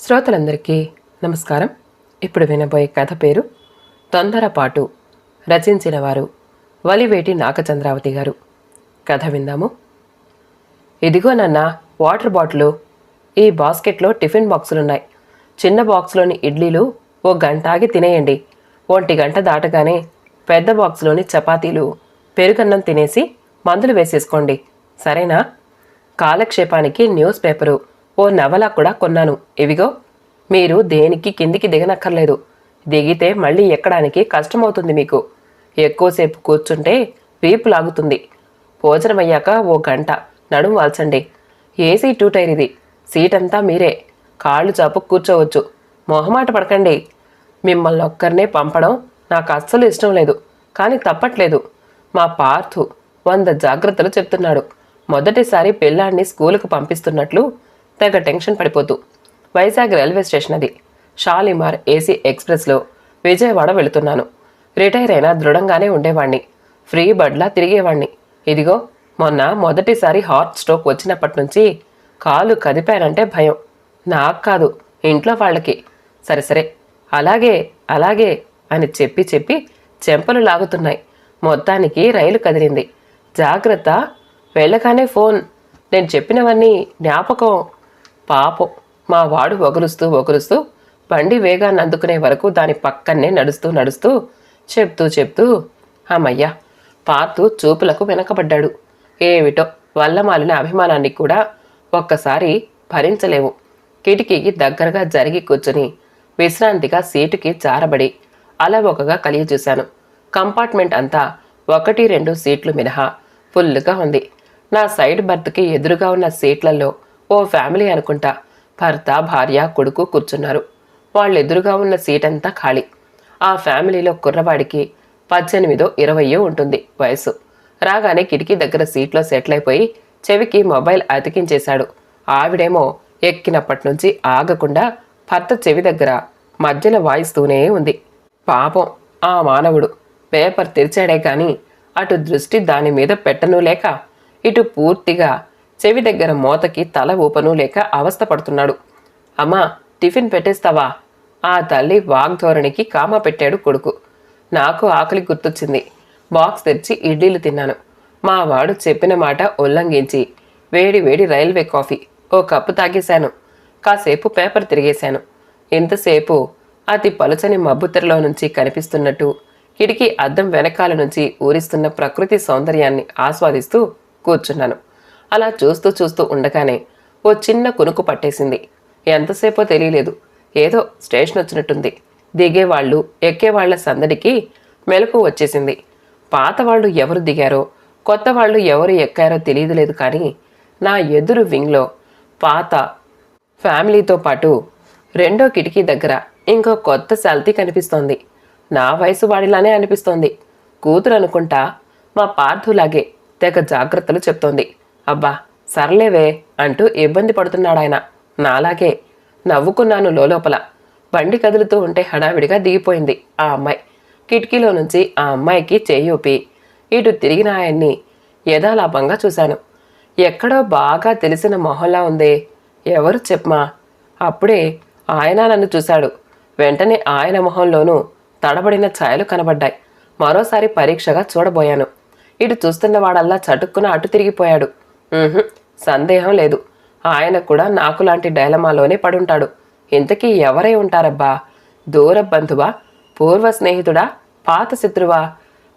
శ్రోతలందరికీ నమస్కారం. ఇప్పుడు వినబోయే కథ పేరు తొందరపాటు రచించిన వారు వలివేటి నాగచంద్రావతి గారు. కథ విందాము. ఇదిగో నాన్న వాటర్ బాటిల్. ఈ బాస్కెట్లో టిఫిన్ బాక్సులున్నాయి. చిన్న బాక్స్లోని ఇడ్లీలు ఓ గంట ఆగి తినేయండి. ఒంటి గంట దాటగానే పెద్ద బాక్స్లోని చపాతీలు పెరుగన్నం తినేసి మందులు వేసేసుకోండి. సరేనా? కాలక్షేపానికి న్యూస్ పేపరు. ఓ నవల కూడా కొన్నాను. ఇవిగో. మీరు దేనికి కిందికి దిగనక్కర్లేదు. దిగితే మళ్ళీ ఎక్కడానికి కష్టమవుతుంది మీకు. ఎక్కువసేపు కూర్చుంటే వీపు లాగుతుంది. భోజనమయ్యాక ఓ గంట. నడుం వాల్చండి. ఏసీ టూ టైర్ ఇది. సీట్ అంతా మీరే. కాళ్ళు చాపు కూర్చోవచ్చు. మొహమాట పడకండి. మిమ్మల్ని ఒక్కరినే పంపడం నాకు అస్సలు ఇష్టం లేదు. కానీ తప్పట్లేదు. మా పార్థు వంద జాగ్రత్తలు చెప్తున్నాడు. మొదటిసారి పిల్లాన్ని స్కూలుకు పంపిస్తున్నట్లు తెగ టెన్షన్ పడిపోతూ. వైజాగ్ రైల్వే స్టేషన్ అది. షాలిమార్ ఏసీ ఎక్స్ప్రెస్లో విజయవాడ వెళుతున్నాను. రిటైర్ అయినా దృఢంగానే ఉండేవాణ్ణి. ఫ్రీ బడ్లా తిరిగేవాణ్ణి. ఇదిగో మొన్న మొదటిసారి హార్ట్ స్ట్రోక్ వచ్చినప్పటి నుంచి కాలు కదిపానంటే భయం. నాకు కాదు ఇంట్లో వాళ్ళకి. సరే సరే. అలాగే అలాగే అని చెప్పి చెప్పి చెంపలు లాగుతున్నాయి. మొత్తానికి రైలు కదిలింది. జాగ్రత్త వెళ్ళగానే ఫోన్. నేను చెప్పినవన్నీ జ్ఞాపకం. పాపం. మా వాడు ఒగురుస్తూ ఒగురుస్తూ బండి వేగాన్ని అందుకునే వరకు దాని పక్కనే నడుస్తూ నడుస్తూ చెప్తూ చెప్తూ అమ్మయ్యా! పాతు చూపులకు వెనకబడ్డాడు. ఏమిటో? వల్లమాలిన అభిమానాన్ని కూడా ఒక్కసారి భరించలేవు కిటికీకి దగ్గరగా జరిగి కూర్చుని విశ్రాంతిగా సీటుకి జారబడి అలవొకగా కలిగి కంపార్ట్మెంట్ అంతా ఒకటి రెండు సీట్లు మినహా ఫుల్గా ఉంది. నా సైడ్ బర్త్కి ఎదురుగా ఉన్న సీట్లలో ఓ ఫ్యామిలీ అనుకుంటా. భర్త భార్య కొడుకు కూర్చున్నారు. వాళ్ళెదురుగా ఉన్న సీట్ అంతా ఖాళీ. ఆ ఫ్యామిలీలో కుర్రవాడికి పద్దెనిమిదో ఇరవయో ఉంటుంది వయసు రాగానే కిటికీ దగ్గర సీట్లో సెటిల్ అయిపోయి చెవికి మొబైల్ అతికించేశాడు. ఆవిడేమో ఎక్కినప్పటి నుంచి ఆగకుండా భర్త చెవి దగ్గర మధ్యలో వాయిస్తూనే ఉంది. పాపం ఆ మానవుడు. పేపర్ తెరిచాడే కానీ అటు దృష్టి దాని మీద పెట్టనూ లేక ఇటు పూర్తిగా చెవి దగ్గర మోతకి తల ఊపను లేక అవస్థ పడుతున్నాడు. అమ్మా టిఫిన్ పెట్టేస్తావా? ఆ తల్లి వాగ్ధోరణికి కామా పెట్టాడు కొడుకు. నాకు ఆకలి గుర్తొచ్చింది. బాక్స్ తెరిచి ఇడ్లీలు తిన్నాను. మా వాడు చెప్పిన మాట ఉల్లంఘించి వేడి వేడి రైల్వే కాఫీ ఓ కప్పు తాగేశాను. కాసేపు పేపర్ తిరిగేశాను. ఇంతసేపు అతి పలుచని మబ్బుతెరలో నుంచి కనిపిస్తున్నట్టు కిటికీ అద్దం వెనకాల నుంచి ఊరిస్తున్న ప్రకృతి సౌందర్యాన్ని ఆస్వాదిస్తూ కూర్చున్నాను. అలా చూస్తూ చూస్తూ ఉండగానే ఓ చిన్న కునుకు పట్టేసింది. ఎంతసేపో తెలియలేదు. ఏదో స్టేషన్ వచ్చినట్టుంది. దిగేవాళ్ళు ఎక్కేవాళ్ళ సందడికి మెలకు వచ్చేసింది. పాత వాళ్ళు ఎవరు దిగారో కొత్త వాళ్ళు ఎవరు ఎక్కారో తెలియదులేదు కానీ నా ఎదురు వింగ్లో పాత ఫ్యామిలీతో పాటు రెండో కిటికీ దగ్గర ఇంకో కొత్త సెల్తీ కనిపిస్తోంది. నా వయసు వాడిలానే అనిపిస్తోంది. కూతురు అనుకుంటా మా పార్థులాగే తెగ జాగ్రత్తలు చెప్తోంది. అబ్బా సర్లేవే అంటూ ఇబ్బంది పడుతున్నాడాయన. నాలాగే నవ్వుకున్నాను లోపల బండి కదులుతూ ఉంటే హడావిడిగా దిగిపోయింది ఆ అమ్మాయి. కిటికీలో నుంచి ఆ అమ్మాయికి చేయూపి ఇటు తిరిగిన ఆయన్ని యథాలాపంగా చూశాను. ఎక్కడో బాగా తెలిసిన మొహంలా ఉందే. ఎవరు చెప్పమా? అప్పుడే ఆయన నన్ను చూశాడు. వెంటనే ఆయన మొహంలోనూ తడబడిన ఛాయలు కనబడ్డాయి. మరోసారి పరీక్షగా చూడబోయాను. ఇటు చూస్తున్న వాడల్లా చటుక్కున అటు తిరిగిపోయాడు. సందేహం లేదు. ఆయన కూడా నాకు లాంటి డైలమాలోనే పడుంటాడు. ఇంతకీ ఎవరై ఉంటారబ్బా? దూర బంధువా? పూర్వ స్నేహితుడా? పాత శత్రువా?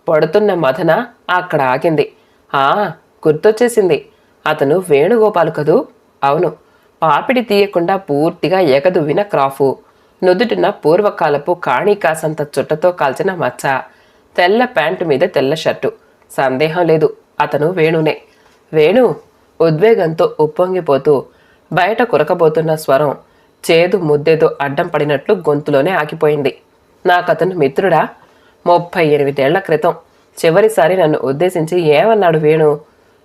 పడుతున్న మదన అక్కడ ఆగింది. ఆ గుర్తొచ్చేసింది. అతను వేణుగోపాలు కదూ? అవును. పాపిడి తీయకుండా పూర్తిగా ఎగదువ్విన క్రాఫు. నుదుటిన పూర్వకాలపు కాణికాసంత చుట్టతో కాల్చిన మచ్చ. తెల్ల ప్యాంటు మీద తెల్ల షర్టు. సందేహం లేదు. అతను వేణునే. వేణు ఉద్వేగంతో ఉప్పొంగిపోతూ బయట కురకబోతున్న స్వరం చేదు ముద్దేదో అడ్డం పడినట్లు గొంతులోనే ఆగిపోయింది. నాకతను మిత్రుడా ముప్పై ఎనిమిదేళ్ళ క్రితం చివరిసారి నన్ను ఉద్దేశించి ఏమన్నాడు వేణు?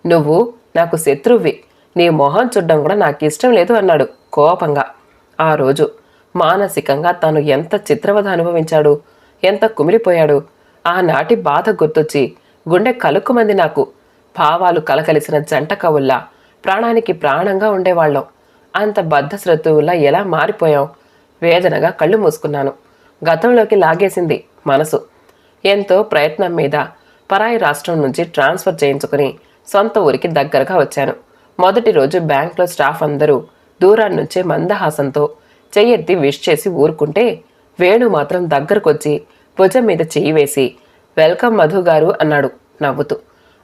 నువ్వు నాకు శత్రువ్వి. నీ మొహం చూడ్డం కూడా నాకు ఇష్టం లేదు అన్నాడు కోపంగా. ఆ రోజు మానసికంగా తాను ఎంత చిత్రవద అనుభవించాడు? ఎంత కుమిలిపోయాడు? ఆనాటి బాధ గుర్తొచ్చి గుండె కలుక్కుమంది నాకు. భావాలు కలకలిసిన జంట కవుల్లా ప్రాణానికి ప్రాణంగా ఉండేవాళ్ళం. అంత బద్ధ బద్ధశ్రతువులా ఎలా మారిపోయాం? వేదనగా కళ్ళు మూసుకున్నాను. గతంలోకి లాగేసింది మనసు. ఎంతో ప్రయత్నం మీద పరాయి రాష్ట్రం నుంచి ట్రాన్స్ఫర్ చేయించుకుని సొంత ఊరికి దగ్గరగా వచ్చాను. మొదటి రోజు బ్యాంక్లో స్టాఫ్ అందరూ దూరాన్ని నుంచే మందహాసంతో చెయ్యెత్తి విష్ చేసి ఊరుకుంటే వేణు మాత్రం దగ్గరకొచ్చి భుజం మీద చెయ్యి వేసి వెల్కమ్ మధు గారు అన్నాడు నవ్వుతూ.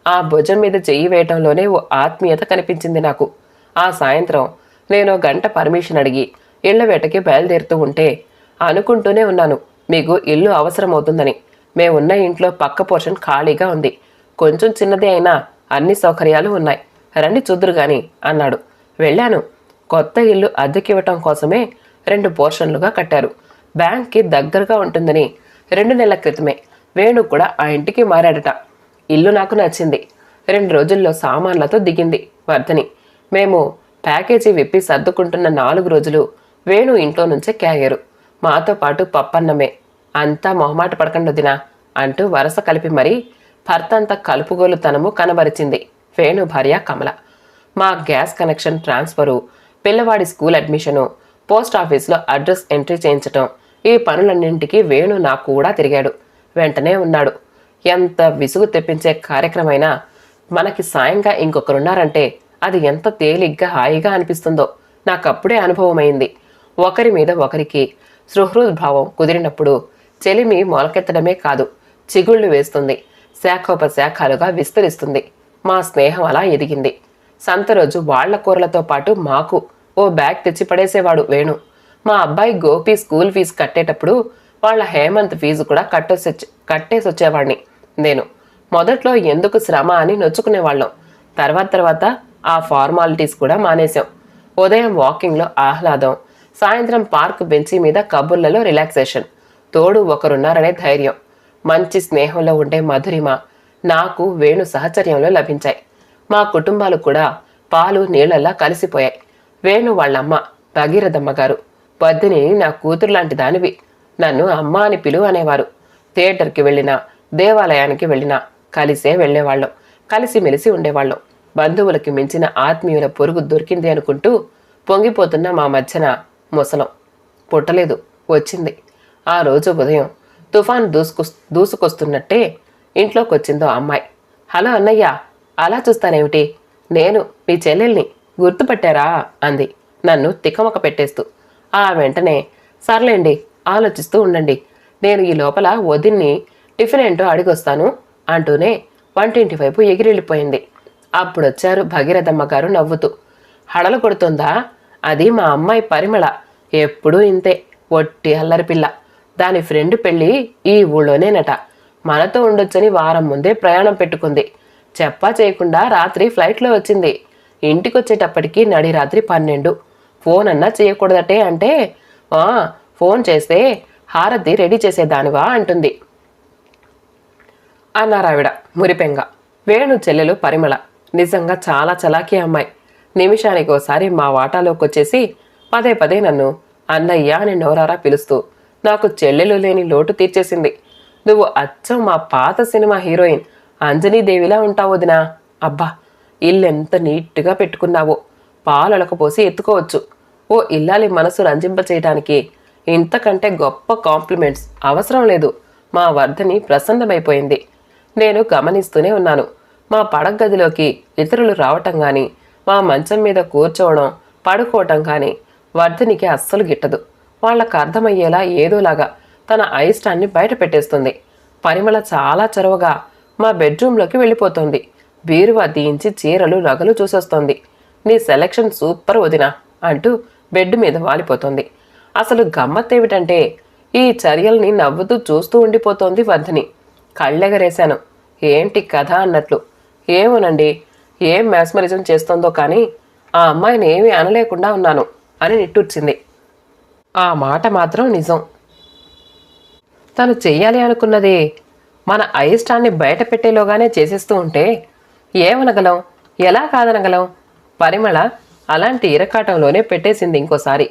ఆ భుజం మీద చెయ్యి వేయటంలోనే ఓ ఆత్మీయత కనిపించింది నాకు. ఆ సాయంత్రం నేను గంట పర్మిషన్ అడిగి ఇళ్ళ వేటకి బయలుదేరుతూ ఉంటే అనుకుంటూనే ఉన్నాను మీకు ఇల్లు అవసరమవుతుందని. మేమున్న ఇంట్లో పక్క పోర్షన్ ఖాళీగా ఉంది. కొంచెం చిన్నదే అయినా అన్ని సౌకర్యాలు ఉన్నాయి. రండి చూద్దురు గాని అన్నాడు. వెళ్ళాను. కొత్త ఇల్లు అద్దెకివ్వటం కోసమే రెండు పోర్షన్లుగా కట్టారు. బ్యాంక్కి దగ్గరగా ఉంటుందని రెండు నెలల క్రితమే. వేణు కూడా ఆ ఇంటికి మారాడట. ఇల్లు నాకు నచ్చింది. రెండు రోజుల్లో సామాన్లతో దిగింది వర్ధని. మేము ప్యాకేజీ విప్పి సర్దుకుంటున్న నాలుగు రోజులు వేణు ఇంట్లో నుంచే క్యాగారు. మాతో పాటు పప్పన్నమే. అంతా మొహమాట పడకండొదినా అంటూ వరస కలిపి మరీ భర్త కలుపుగోలుతనము కనబరిచింది వేణు భార్య కమల. మా గ్యాస్ కనెక్షన్ ట్రాన్స్ఫరు పిల్లవాడి స్కూల్ అడ్మిషను పోస్ట్ ఆఫీస్లో అడ్రస్ ఎంట్రీ చేయించటం ఈ పనులన్నింటికీ వేణు నాకు కూడా తిరిగాడు. వెంటనే ఉన్నాడు. ఎంత విసుగు తెప్పించే కార్యక్రమైనా మనకి సాయంగా ఇంకొకరున్నారంటే అది ఎంత తేలిగ్గా హాయిగా అనిపిస్తుందో నాకప్పుడే అనుభవమైంది. ఒకరి మీద ఒకరికి సుహృద్భావం కుదిరినప్పుడు చెలిమి మొలకెత్తడమే కాదు చిగుళ్ళు వేస్తుంది శాఖోపశాఖాలుగా విస్తరిస్తుంది. మా స్నేహం అలా ఎదిగింది. సంత రోజు వాళ్ళ కూరలతో పాటు మాకు ఓ బ్యాగ్ తెచ్చి పడేసేవాడు వేణు. మా అబ్బాయి గోపి స్కూల్ ఫీజు కట్టేటప్పుడు వాళ్ళ హేమంత్ ఫీజు కూడా కట్టేసి కట్టేసొచ్చేవాడిని. నేను. మొదట్లో ఎందుకు శ్రమ అని నొచ్చుకునేవాళ్ళం. తర్వాత తర్వాత ఆ ఫార్మాలిటీస్ కూడా మానేశాం. ఉదయం వాకింగ్లో ఆహ్లాదం సాయంత్రం పార్క్ బెంచి మీద కబుర్లలో రిలాక్సేషన్ తోడు ఒకరున్నారనే ధైర్యం మంచి స్నేహంలో ఉండే మధురిమ నాకు వేణు సహచర్యంలో లభించాయి. మా కుటుంబాలు కూడా పాలు నీళ్ళలా కలిసిపోయాయి. వేణు వాళ్ళమ్మ భగీరథమ్మ గారు వద్దని నా కూతురు లాంటి దానివి నన్ను అమ్మ అని పిలువ అనేవారు థియేటర్కి వెళ్ళినా దేవాలయానికి వెళ్ళినా కలిసే వెళ్ళేవాళ్ళం. కలిసిమెలిసి ఉండేవాళ్ళం. బంధువులకి మించిన ఆత్మీయుల పొరుగు దొరికింది అనుకుంటూ పొంగిపోతున్న మా మధ్యన ముసలం. పుట్టలేదు వచ్చింది. ఆ రోజు ఉదయం తుఫాన్ దూసుకు దూసుకొస్తున్నట్టే ఇంట్లోకి వచ్చిందో అమ్మాయి. హలో అన్నయ్య అలా చూస్తానేమిటి? నేను మీ చెల్లెల్ని గుర్తుపట్టారా? అంది. నన్ను తికమక పెట్టేస్తూ. ఆ వెంటనే సర్లేండి ఆలోచిస్తూ ఉండండి. నేను ఈ లోపల వదిన్ని టిఫిన్ ఏంటో అడిగొస్తాను అంటూనే వంటింటి వైపు ఎగిరెళ్ళిపోయింది. అప్పుడొచ్చారు భగీరథమ్మ గారు నవ్వుతూ. హడలు కొడుతుందా? అది మా అమ్మాయి పరిమళ. ఎప్పుడూ ఇంతే ఒట్టి అల్లరి పిల్ల. దాని ఫ్రెండ్ పెళ్ళి ఈ ఊళ్ళోనేనట. మనతో ఉండొచ్చని వారం ముందే ప్రయాణం పెట్టుకుంది. చెప్పా చేయకుండా రాత్రి ఫ్లైట్లో వచ్చింది. ఇంటికి వచ్చేటప్పటికి నడి రాత్రి పన్నెండు. ఫోన్ అన్నా చేయకూడదటే అంటే ఫోన్ చేస్తే హారతి రెడీ చేసేదానివా అంటుంది. అన్నారావిడ మురిపెంగ. వేణు చెల్లెలు పరిమళ. నిజంగా చాలా చలాకీ అమ్మాయి. నిమిషానికోసారి మా వాటాలోకొచ్చేసి పదే పదే నన్ను అన్నయ్య అని నోరారా పిలుస్తూ నాకు చెల్లెలు లేని లోటు తీర్చేసింది. నువ్వు అచ్చం మా పాత సినిమా హీరోయిన్ అంజనీదేవిలా ఉంటావు వదినా. అబ్బా ఇల్లెంత నీట్గా పెట్టుకున్నావో. పాలొలకపోసి ఎత్తుకోవచ్చు. ఓ ఇల్లాలి మనసు రంజింప చేయడానికి ఇంతకంటే గొప్ప కాంప్లిమెంట్స్ అవసరం లేదు. మా వర్ధని ప్రసన్నమైపోయింది. నేను గమనిస్తూనే ఉన్నాను. మా పడక గదిలోకి ఇతరులు రావటం కానీ మా మంచం మీద కూర్చోవడం పడుకోవటం కానీ వర్ధనికి అస్సలు గిట్టదు. వాళ్ళకు అర్థమయ్యేలా ఏదోలాగా తన అయిష్టాన్ని బయట పెట్టేస్తుంది. పరిమళ చాలా చొరవగా మా బెడ్రూమ్లోకి వెళ్ళిపోతుంది. బీరువా దీంచి చీరలు రగలు చూసొస్తోంది. నీ సెలక్షన్ సూపర్ వదినా అంటూ బెడ్ మీద వాలిపోతుంది. అసలు గమ్మత్తేమిటంటే ఈ చర్యల్ని నవ్వుతూ చూస్తూ ఉండిపోతోంది వర్ధని. కళ్ళెగరేశాను. ఏంటి కథ అన్నట్లు. ఏమోనండి ఏం మ్యాస్మరిజం చేస్తోందో కానీ ఆ అమ్మాయిని ఏమీ అనలేకుండా ఉన్నాను అని నిట్టూర్చింది. ఆ మాట మాత్రం నిజం. తను చెయ్యాలి అనుకున్నది మన అయిష్టాన్ని బయట పెట్టేలోగానే చేసేస్తూ ఉంటే ఏమనగలం ఎలా కాదనగలం? పరిమళ అలాంటి ఇరకాటంలోనే పెట్టేసింది ఇంకోసారి.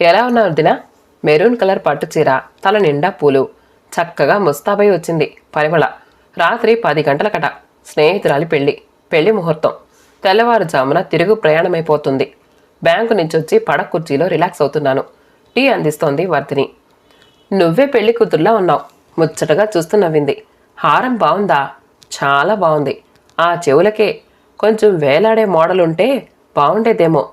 ఎలా ఉన్నావు దిన? మెరూన్ కలర్ పట్టు చీర తల నిండా పూలు. చక్కగా ముస్తాబై వచ్చింది. పరిమళ. రాత్రి పది గంటలకట. స్నేహితురాలి పెళ్ళి పెళ్ళి ముహూర్తం. తెల్లవారుజామున తిరుగు ప్రయాణమైపోతుంది. బ్యాంకు నుంచి వచ్చి పడ కుర్చీలో రిలాక్స్ అవుతున్నాను. టీ అందిస్తోంది వర్ధిని. నువ్వే పెళ్ళి కూతుర్లా ఉన్నావు. ముచ్చటగా చూస్తూ నవ్వింది. హారం బాగుందా చాలా బాగుంది ఆ చెవులకే. కొంచెం వేలాడే మోడల్ ఉంటే బాగుండేదేమో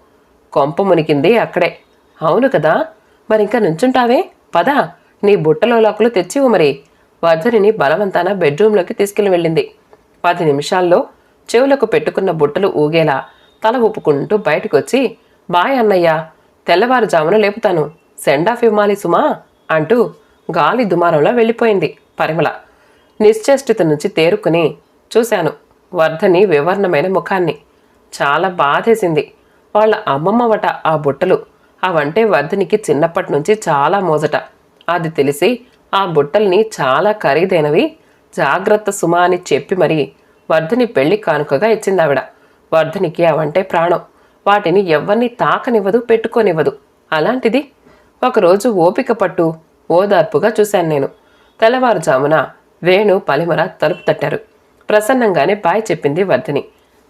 కొంప మునికింది అక్కడే. అవును కదా? మరి ఇంకా నుంచుంటావే? పదా. నీ బుట్టలో లోకలు తెచ్చివు మరి. వర్ధనిని బలవంతాన బెడ్రూమ్లోకి తీసుకెళ్ళి వెళ్ళింది. పది నిమిషాల్లో చెవులకు పెట్టుకున్న బుట్టలు ఊగేలా తల ఊపుకుంటూ బయటకొచ్చి బాయ్ అన్నయ్య తెల్లవారుజామున లేపుతాను. సెండ్ ఆఫ్ ఇవ్వాలి సుమా అంటూ గాలి దుమారంలో వెళ్ళిపోయింది పరిమళ. నిశ్చేష్టిత నుంచి తేరుకుని చూశాను వర్ధని వివర్ణమైన ముఖాన్ని. చాలా బాధేసింది. వాళ్ళ అమ్మమ్మవట ఆ బుట్టలు. అవంటే వర్ధనికి చిన్నప్పటి నుంచి చాలా మోజట. అది తెలిసి ఆ బుట్టల్ని చాలా ఖరీదైనవి. జాగ్రత్త సుమా అని చెప్పి మరి వర్ధని పెళ్ళి కానుకగా ఇచ్చింది ఆవిడ. వర్ధనికి అవంటే ప్రాణం. వాటిని ఎవ్వరిని తాకనివ్వదు పెట్టుకోనివ్వదు. అలాంటిది ఒకరోజు ఓపిక పట్టు ఓదార్పుగా చూశాను నేను. తెల్లవారుజామున వేణు పలిమర తలుపు తట్టారు. ప్రసన్నంగానే బాయ్ చెప్పింది వర్ధిని.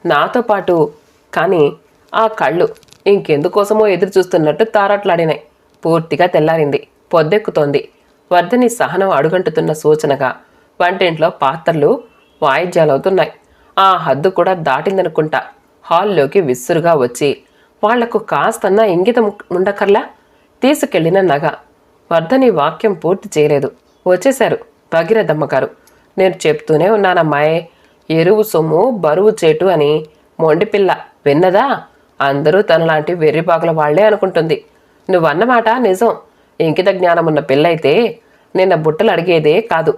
నాతో పాటు కానీ ఆ కళ్ళు ఇంకెందుకోసమో ఎదురు చూస్తున్నట్టు తారాట్లాడినాయి. పూర్తిగా తెల్లారింది. పొద్దెక్కుతోంది. వర్ధని సహనం అడుగంటుతున్న సూచనగా వంటింట్లో పాత్రలు వాయిద్యాలవుతున్నాయి. ఆ హద్దు కూడా దాటిందనుకుంటా. హాల్లోకి విసురుగా వచ్చి వాళ్ళకు కాస్తన్నా ఇంగితం ఉండకర్లా తీసుకెళ్ళిన నగ. వర్ధని వాక్యం పూర్తి చేయలేదు. వచ్చేశారు భగీరథమ్మ గారు నేను చెప్తూనే ఉన్నానమ్మాయే. ఎరువు సొమ్ము బరువు చేటు అని మొండిపిల్ల విన్నదా? అందరూ తనలాంటి వెర్రిబాగుల వాళ్ళే అనుకుంటుంది. నువ్వన్నమాట నిజం. ఇంకిత జ్ఞానం ఉన్న పిల్లయితే నిన్న బుట్టలు అడిగేదే కాదు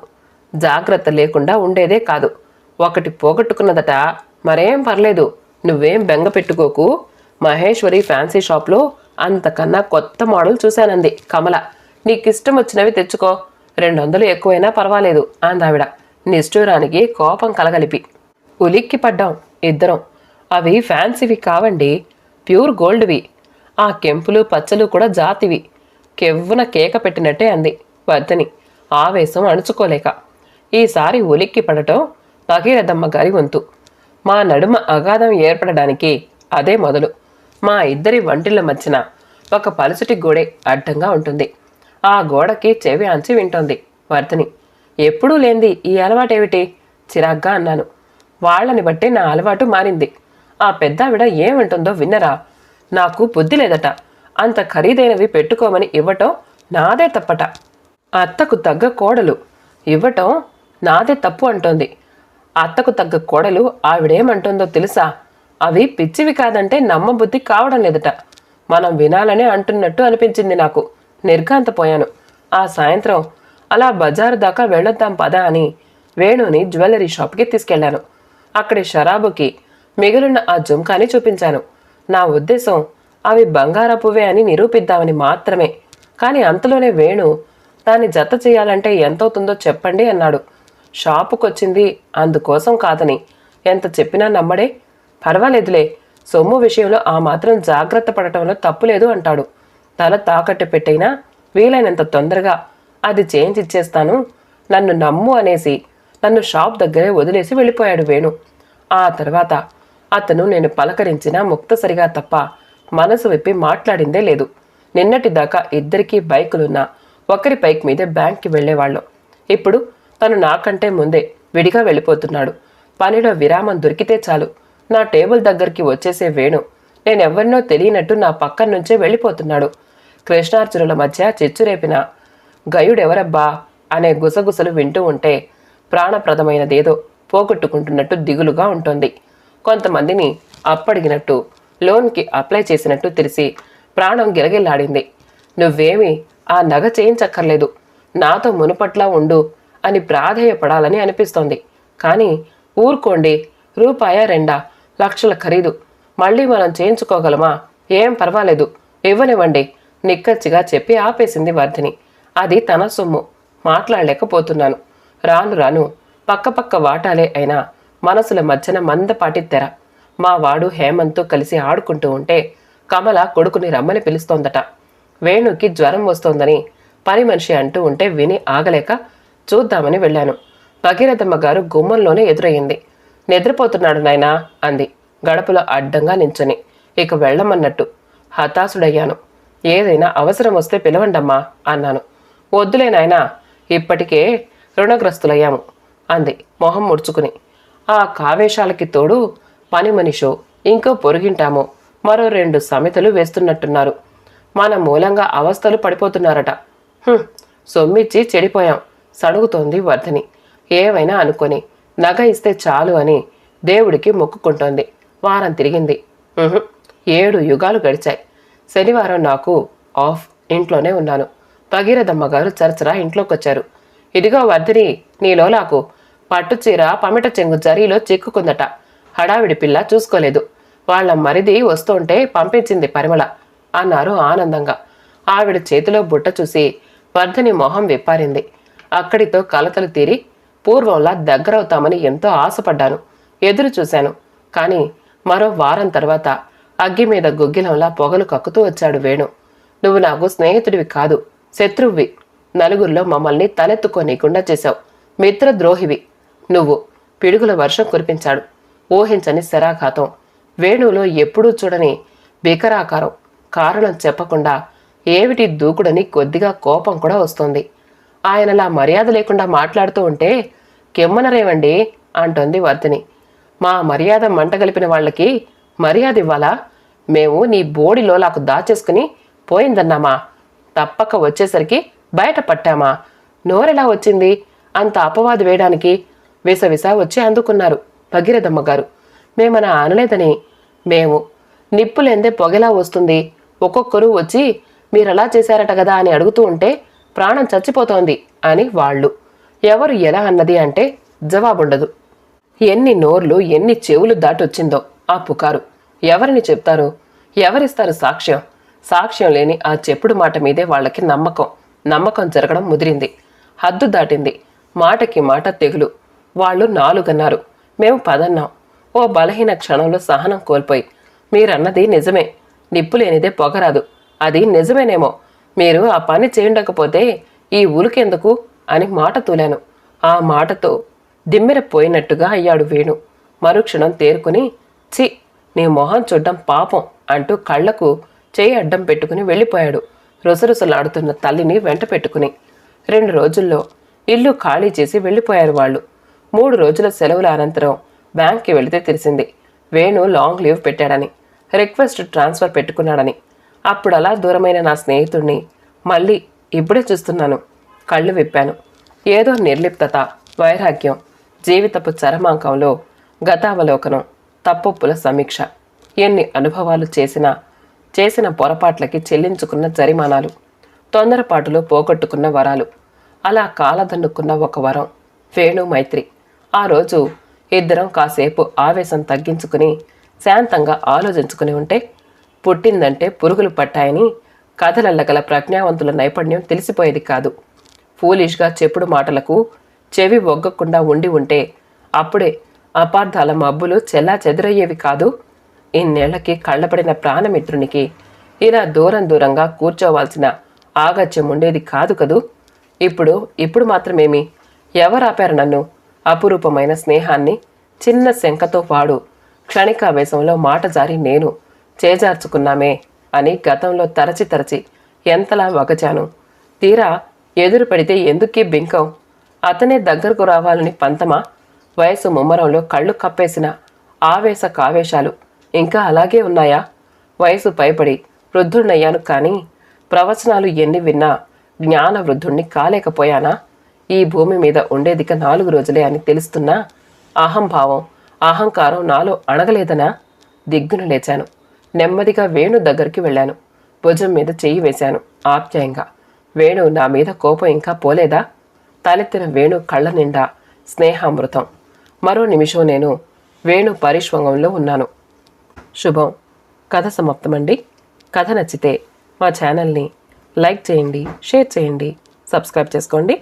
జాగ్రత్త లేకుండా ఉండేదే కాదు. ఒకటి పోగొట్టుకున్నదట మరేం పర్లేదు నువ్వేం బెంగ పెట్టుకోకు. మహేశ్వరి ఫ్యాన్సీ షాప్లో అంతకన్నా కొత్త మోడల్ చూశానంది కమల. నీకిష్టం వచ్చినవి తెచ్చుకో రెండు వందలు ఎక్కువైనా పర్వాలేదు అందావిడ. నిష్ఠూరానికి కోపం కలగలిపి. ఉలిక్కి పడ్డాం ఇద్దరం. అవి ఫ్యాన్సీవి కావండి ప్యూర్ గోల్డ్వి. ఆ కెంపులు పచ్చలు కూడా జాతివి. కెవ్వున కేక పెట్టినట్టే అంది వర్ధని. ఆవేశం అణుచుకోలేక. ఈసారి ఉలిక్కి పడటం భగీరథమ్మ గారి వంతు. మా నడుమ అగాధం ఏర్పడడానికి అదే మొదలు. మా ఇద్దరి వంటిళ్ళ మధ్యన ఒక పలుచటి గోడే అడ్డంగా ఉంటుంది. ఆ గోడకి చెవి అంచి వింటోంది వర్ధని. ఎప్పుడూ లేంది ఈ అలవాటేమిటి? చిరాగ్గా అన్నాను. వాళ్ళని బట్టి నా అలవాటు మారింది. ఆ పెద్దావిడ ఏమంటుందో విన్నరా? నాకు బుద్ధి లేదట. అంత ఖరీదైనవి పెట్టుకోమని ఇవ్వటం నాదే తప్పట. అత్తకు తగ్గ కోడలు ఇవ్వటం నాదే తప్పు అంటోంది. అత్తకు తగ్గ కోడలు ఆవిడేమంటుందో తెలుసా? అవి పిచ్చివి కాదంటే నమ్మబుద్ధి కావడం లేదట. మనం వినాలనే అంటున్నట్టు అనిపించింది నాకు. నిర్ఘాంతపోయాను. ఆ సాయంత్రం అలా బజారు దాకా వెళ్ళొద్దాం పదా అని వేణుని జ్యువెలరీ షాప్కి తీసుకెళ్ళాను అక్కడి షరాబుకి మిగిలిన ఆ జుంకాని చూపించాను. నా ఉద్దేశం అవి బంగారపువే అని నిరూపిద్దామని మాత్రమే. కానీ అంతలోనే వేణు దాన్ని జత చేయాలంటే ఎంతవుతుందో చెప్పండి అన్నాడు. షాపుకొచ్చింది అందుకోసం కాదని. ఎంత చెప్పినా నమ్మడే? పర్వాలేదులే. సొమ్ము విషయంలో ఆ మాత్రం జాగ్రత్త పడటంలో తప్పులేదు అంటాడు. తల తాకట్టు పెట్టైనా వీలైనంత తొందరగా అది చేంజ్ ఇచ్చేస్తాను. నన్ను నమ్ము అనేసి నన్ను షాప్ దగ్గరే వదిలేసి వెళ్ళిపోయాడు వేణు. ఆ తర్వాత అతను నేను పలకరించిన ముక్తసరిగా తప్ప మనసు విప్పి మాట్లాడిందే లేదు. నిన్నటి దాకా ఇద్దరికీ బైకులున్నా ఒకరి బైక్ మీదే బ్యాంక్కి వెళ్ళేవాళ్ళం. ఇప్పుడు తను నాకంటే ముందే విడిగా వెళ్ళిపోతున్నాడు. పనిలో విరామం దొరికితే చాలు. నా టేబుల్ దగ్గరికి వచ్చేసే వేణు నేనెవరినో తెలియనట్టు నా పక్కన నుంచే వెళ్ళిపోతున్నాడు. కృష్ణార్జునుల మధ్య చిచ్చురేపిన గయుడెవరబ్బా అనే గుసగుసలు వింటూ ఉంటే ప్రాణప్రదమైనదేదో పోగొట్టుకుంటున్నట్టు దిగులుగా ఉంటుంది. కొంతమందిని అప్పడిగినట్టు లోన్కి అప్లై చేసినట్టు తెలిసి ప్రాణం గిలగిల్లాడింది. నువ్వేమి ఆ నగ చేయించక్కర్లేదు. నాతో మునుపట్లా ఉండు అని ప్రాధేయపడాలని అనిపిస్తోంది. కానీ ఊరుకోండి రూపాయ రెండా? లక్షల ఖరీదు. మళ్ళీ మనం చేయించుకోగలమా? ఏం పర్వాలేదు. ఇవ్వనివ్వండి నిక్కచ్చిగా చెప్పి ఆపేసింది వర్ధిని. అది తన సొమ్ము. మాట్లాడలేకపోతున్నాను. రాను రాను పక్కపక్క వాటాలే అయినా మనసుల మధ్యన మందపాటి తెర. మా వాడు హేమంత్తో కలిసి ఆడుకుంటూ ఉంటే కమల కొడుకుని రమ్మని పిలుస్తోందట. వేణుకి జ్వరం వస్తోందని పని మనిషి అంటూ ఉంటే విని ఆగలేక చూద్దామని వెళ్ళాను. భగీరథమ్మ గారు గుమ్మంలోనే ఎదురయ్యింది. నిద్రపోతున్నాడు నాయనా అంది. గడపలో అడ్డంగా నించుని. ఇక వెళ్ళమన్నట్టు. హతాశుడయ్యాను. ఏదైనా అవసరం వస్తే పిలవండమ్మా అన్నాను. వద్దులే నాయనా ఇప్పటికే రుణగ్రస్తులయ్యాము అంది మొహం ముడుచుకుని. ఆ కావేశాలకి తోడు పని మనిషో ఇంకో పొరుగింటామో మరో రెండు సమితలు వేస్తున్నట్టున్నారు. మన మూలంగా అవస్థలు పడిపోతున్నారట. సొమ్మిచ్చి చెడిపోయాం సణుగుతోంది వర్ధని. ఏవైనా అనుకొని నగ ఇస్తే చాలు అని దేవుడికి మొక్కుకుంటోంది. వారం తిరిగింది. ఏడు యుగాలు గడిచాయి. శనివారం నాకు ఆఫ్ ఇంట్లోనే ఉన్నాను. భగీరథమ్మ గారు చరచరా ఇంట్లోకి వచ్చారు ఇదిగో వర్ధిని నీలో నాకు పట్టు చీర పమిట చెంగు జరీలో చిక్కుకుందట. హడావిడి పిల్ల చూసుకోలేదు. వాళ్ళ మరిది వస్తుంటే పంపించింది పరిమళ అన్నారు ఆనందంగా. ఆవిడ చేతిలో బుట్ట చూసి వర్ధని మొహం విప్పారింది. అక్కడితో కలతలు తీరి పూర్వంలా దగ్గరవుతామని ఎంతో ఆశపడ్డాను ఎదురు చూశాను. కానీ మరో వారం తర్వాత అగ్గి మీద గుగ్గిలంలా పొగలు కక్కుతూ వచ్చాడు వేణు. నువ్వు నాకు స్నేహితుడివి కాదు శత్రువువి. నలుగురిలో మమ్మల్ని తలెత్తుకోనీయకుండా చేశావు. మిత్రద్రోహివి. నువ్వు పిడుగుల వర్షం కురిపించాడు. ఊహించని శరాఘాతం. వేణువులో ఎప్పుడూ చూడని బికరాకారం. కారణం చెప్పకుండా ఏమిటి దూకుడని కొద్దిగా కోపం కూడా వస్తుంది. ఆయనలా మర్యాద లేకుండా మాట్లాడుతూ ఉంటే కెమ్మనరేవండి అంటోంది వర్ధిని. మా మర్యాద మంటగలిపిన వాళ్ళకి మర్యాద ఇవ్వాలా? మేము నీ బోడిలో నాకు దాచేసుకుని పోయిందన్నామా? తప్పక వచ్చేసరికి బయట పట్టామా? నోరెలా వచ్చింది? అంత అపవాదు వేయడానికి విసవిస వచ్చి అందుకున్నారు. భగీరథమ్మ గారు మేమన అనలేదని. మేము నిప్పులెందే పొగలా వస్తుంది. ఒక్కొక్కరు వచ్చి మీరలా చేశారట కదా అని అడుగుతూ ఉంటే ప్రాణం చచ్చిపోతోంది అని వాళ్ళు. ఎవరు ఎలా అన్నది అంటే జవాబుండదు. ఎన్ని నోర్లు ఎన్ని చెవులు దాటొచ్చిందో ఆ పుకారు. ఎవరిని చెప్తారు? ఎవరిస్తారు సాక్ష్యం? సాక్ష్యం లేని ఆ చెప్పుడు మాట మీదే వాళ్ళకి నమ్మకం. నమ్మకం జరగడం ముదిరింది. హద్దు దాటింది. మాటకి మాట తెగులు. వాళ్ళు నాలుగన్నారు. మేము పదన్నాం. ఓ బలహీన క్షణంలో సహనం కోల్పోయి మీరన్నది నిజమే. నిప్పు లేనిదే పొగరాదు. అది నిజమేనేమో. మీరు ఆ పని చేయండకపోతే ఈ ఉలుకెందుకు అని మాట తూలాను. ఆ మాటతో దిమ్మెరపోయినట్టుగా అయ్యాడు వేణు. మరుక్షణం తేరుకుని చి నీ మొహం చూడ్డం పాపం అంటూ కళ్ళకు చేయి అడ్డం పెట్టుకుని వెళ్ళిపోయాడు. రుసరుసలాడుతున్న తల్లిని వెంట పెట్టుకుని. రెండు రోజుల్లో ఇల్లు ఖాళీ చేసి వెళ్ళిపోయారు వాళ్ళు. మూడు రోజుల సెలవుల అనంతరం బ్యాంక్కి వెళితే తెలిసింది వేణు లాంగ్ లీవ్ పెట్టాడని రిక్వెస్ట్ ట్రాన్స్ఫర్ పెట్టుకున్నాడని. అప్పుడు అలా దూరమైన నా స్నేహితుడిని మళ్ళీ ఇప్పుడే చూస్తున్నాను కళ్ళు విప్పాను. ఏదో నిర్లిప్తత వైరాగ్యం జీవితపు చరమాంకంలో గతావలోకనం తప్పొప్పుల సమీక్ష ఎన్ని అనుభవాలు చేసినా చేసిన పొరపాట్లకి చెల్లించుకున్న జరిమానాలు తొందరపాటులో పోగొట్టుకున్న వరాలు. అలా కాలదన్నుకున్న ఒక వరం వేణు మైత్రి. ఆ రోజు ఇద్దరం కాసేపు ఆవేశం తగ్గించుకుని శాంతంగా ఆలోచించుకుని ఉంటే పుట్టిందంటే పురుగులు పట్టాయని కథలల్లగల ప్రజ్ఞావంతుల నైపుణ్యం తెలిసిపోయేది కాదు. ఫూలిష్గా చెప్పుడు మాటలకు చెవి ఒగ్గకుండా ఉండి ఉంటే అప్పుడే అపార్థాల మబ్బులు చెల్లా చెదురయ్యేవి కాదు. ఇన్నేళ్ళకి కళ్ళపడిన ప్రాణమిత్రునికి ఇలా దూరం దూరంగా కూర్చోవాల్సిన ఆగత్యం ఉండేది కాదు కదూ. ఇప్పుడు ఇప్పుడు మాత్రమేమి? ఎవరాపారు నన్ను? అపురూపమైన స్నేహాన్ని చిన్న శంకతో పాడు క్షణికావేశంలో మాట జారి నేను చేజార్చుకున్నామే అని గతంలో తరచి తరచి ఎంతలా వగచాను తీరా ఎదురు పడితే ఎందుకీ బింకం? అతనే దగ్గరకు రావాలని పంతమా? వయసు ముమ్మరంలో కళ్ళు కప్పేసిన ఆవేశ కావేశాలు ఇంకా అలాగే ఉన్నాయా? వయసు భయపడి వృద్ధుణ్ణయ్యాను కానీ ప్రవచనాలు ఎన్ని విన్నా జ్ఞాన వృద్ధుణ్ణి కాలేకపోయానా? ఈ భూమి మీద ఉండేదిక నాలుగు రోజులే అని తెలుస్తున్నా అహంభావం అహంకారం నాలో అణగలేదనా దిగ్గున లేచాను. నెమ్మదిగా వేణు దగ్గరికి వెళ్ళాను. భుజం మీద చెయ్యి వేశాను ఆప్యాయంగా. వేణు నా మీద కోపం ఇంకా పోలేదా? తలెత్తిన వేణు కళ్ళ నిండా స్నేహామృతం. మరో నిమిషం నేను వేణు పరిష్వంగంలో ఉన్నాను. శుభం. కథ సమాప్తమండి. కథ నచ్చితే మా ఛానల్ని లైక్ చేయండి షేర్ చేయండి సబ్స్క్రైబ్ చేసుకోండి.